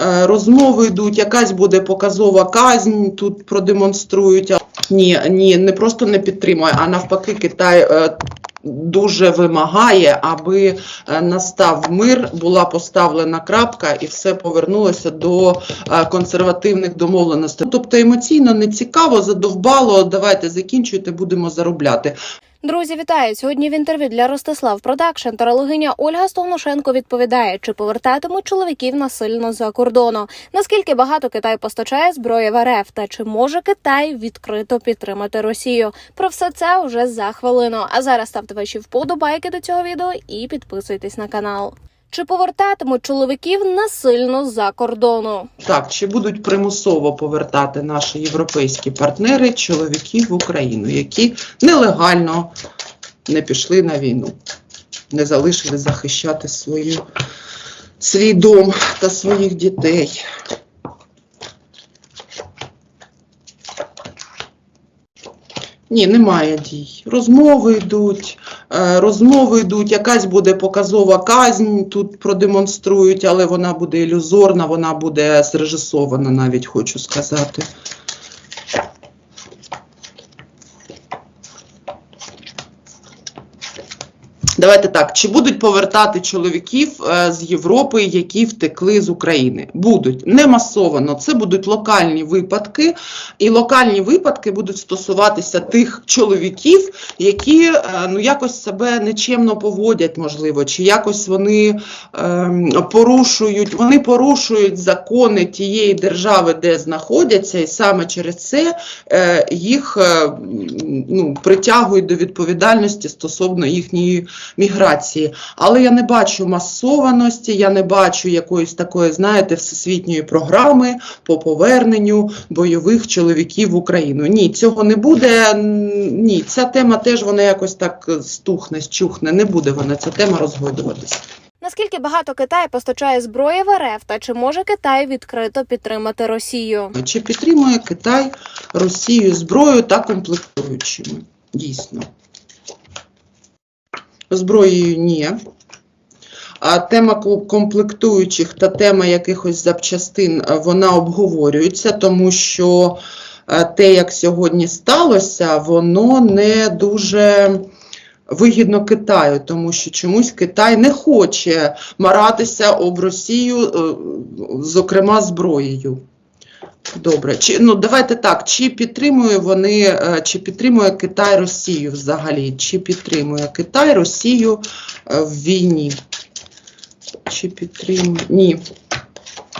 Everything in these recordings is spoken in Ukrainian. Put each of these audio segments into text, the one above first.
е, розмови йдуть, якась буде показова казнь, тут продемонструють. Ні, ні, не просто не підтримує, а навпаки, Китай. е, Дуже вимагає, аби е, настав мир, була поставлена крапка і все повернулося до консервативних домовленостей. Тобто емоційно не цікаво, задовбало. Давайте закінчуйте, будемо заробляти. Друзі, вітаю! Сьогодні в інтерв'ю для Ростислав Продакшн тарологиня Ольга Стовнушенко відповідає, чи повертатимуть чоловіків насильно за кордону. Наскільки багато Китай постачає зброї в РФ та чи може Китай відкрито підтримати Росію? Про все це вже за хвилину. А зараз ставте ваші вподобайки до цього відео і підписуйтесь на канал. Чи повертатимуть чоловіків насильно за кордону? Так, чи будуть примусово повертати наші європейські партнери чоловіків в Україну, які нелегально не пішли на війну, не залишили захищати свою, свій дом та своїх дітей? Ні, немає дій. Розмови йдуть, розмови йдуть, якась буде показова казнь, тут продемонструють, але вона буде ілюзорна, вона буде зрежисована, навіть хочу сказати. Давайте так, чи будуть повертати чоловіків е, з Європи, які втекли з України? Будуть не масовано. Це будуть локальні випадки, і локальні випадки будуть стосуватися тих чоловіків, які е, ну якось себе нечемно поводять, можливо, чи якось вони ем, порушують, вони порушують закони тієї держави, де знаходяться, і саме через це е, їх е, ну, притягують до відповідальності стосовно їхньої міграції. Але я не бачу масованості, я не бачу якоїсь такої, знаєте, всесвітньої програми по поверненню бойових чоловіків в Україну. Ні, цього не буде. Ні, ця тема теж вона якось так стухне, щухне. Не буде вона ця тема розгойдуватися. Наскільки багато Китай постачає зброї в РФ та чи може Китай відкрито підтримати Росію? Чи підтримує Китай Росію зброєю та комплектуючими? Дійсно. Зброєю ні. А тема комплектуючих та тема якихось запчастин е, вона обговорюється, тому що е, те, як сьогодні сталося, воно не дуже вигідно Китаю, тому що чомусь Китай не хоче маратися об Росію, е, зокрема зброєю. Добре, чи ну давайте так. Чи підтримує вони, е, чи підтримує Китай Росію взагалі? Чи підтримує Китай Росію е, в війні? Чи підтримує? Ні.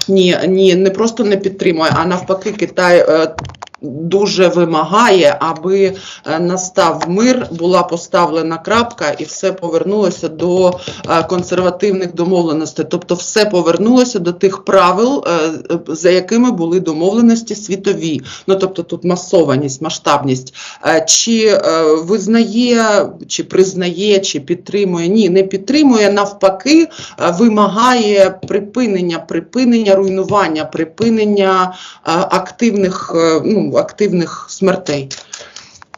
Ні, ні, не просто не підтримує, а навпаки, Китай е, дуже вимагає, аби е, настав мир, була поставлена крапка і все повернулося до е, консервативних домовленостей. Тобто, все повернулося до тих правил, е, за якими були домовленості світові. Ну тобто тут масованість, масштабність. Чи визнає, чи признає, чи підтримує? Ні, не підтримує. Навпаки, вимагає припинення, припинення руйнування, припинення активних, е, активних смертей.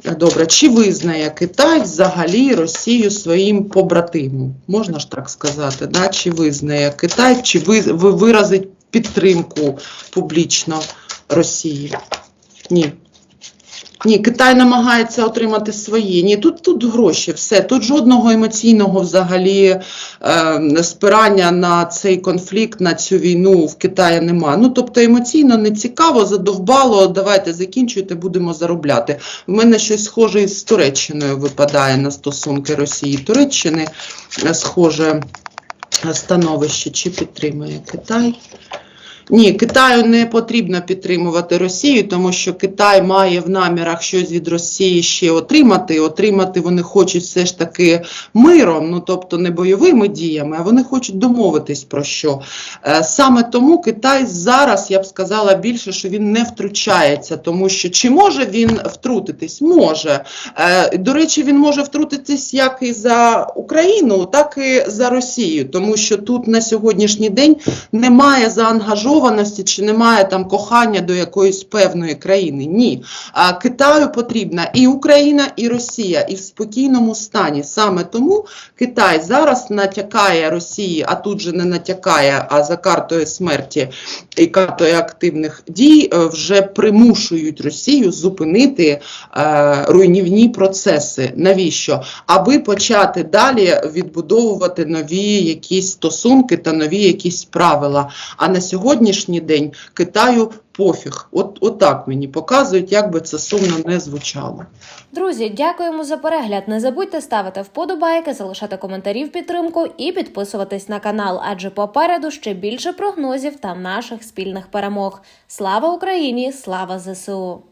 Добре, чи визнає Китай взагалі Росію своїм побратимом? Можна ж так сказати, да? чи визнає Китай, чи ви виразить підтримку публічно Росії? Ні. Ні, Китай намагається отримати свої. Ні, тут, тут гроші, все. Тут жодного емоційного взагалі е, спирання на цей конфлікт, на цю війну в Китаї нема. Ну, тобто емоційно не цікаво, задовбало, давайте закінчуйте, будемо заробляти. У мене щось схоже із Туреччиною випадає на стосунки Росії Туреччини. Схоже становище, чи підтримує Китай. Ні, Китаю не потрібно підтримувати Росію, тому що Китай має в намірах щось від Росії ще отримати. Отримати вони хочуть все ж таки миром, ну тобто не бойовими діями, а вони хочуть домовитись про що. Е, Саме тому Китай зараз, я б сказала більше, що він не втручається, тому що чи може він втрутитись? Може. Е, До речі, він може втрутитись як і за Україну, так і за Росію, тому що тут на сьогоднішній день немає заангажованості закованості, чи немає там кохання до якоїсь певної країни. Ні. А Китаю потрібна і Україна, і Росія, і в спокійному стані. Саме тому Китай зараз натякає Росії, а тут же не натякає, а за картою смерті і картою активних дій е, вже примушують Росію зупинити е, руйнівні процеси. Навіщо? Аби почати далі відбудовувати нові якісь стосунки та нові якісь правила. А на сьогоднішній день Китаю пофіг. От, от так мені показують, як би це сумно не звучало. Друзі, дякуємо за перегляд. Не забудьте ставити вподобайки, залишати коментарі в підтримку і підписуватись на канал, адже попереду ще більше прогнозів та наших спільних перемог. Слава Україні! Слава ЗСУ!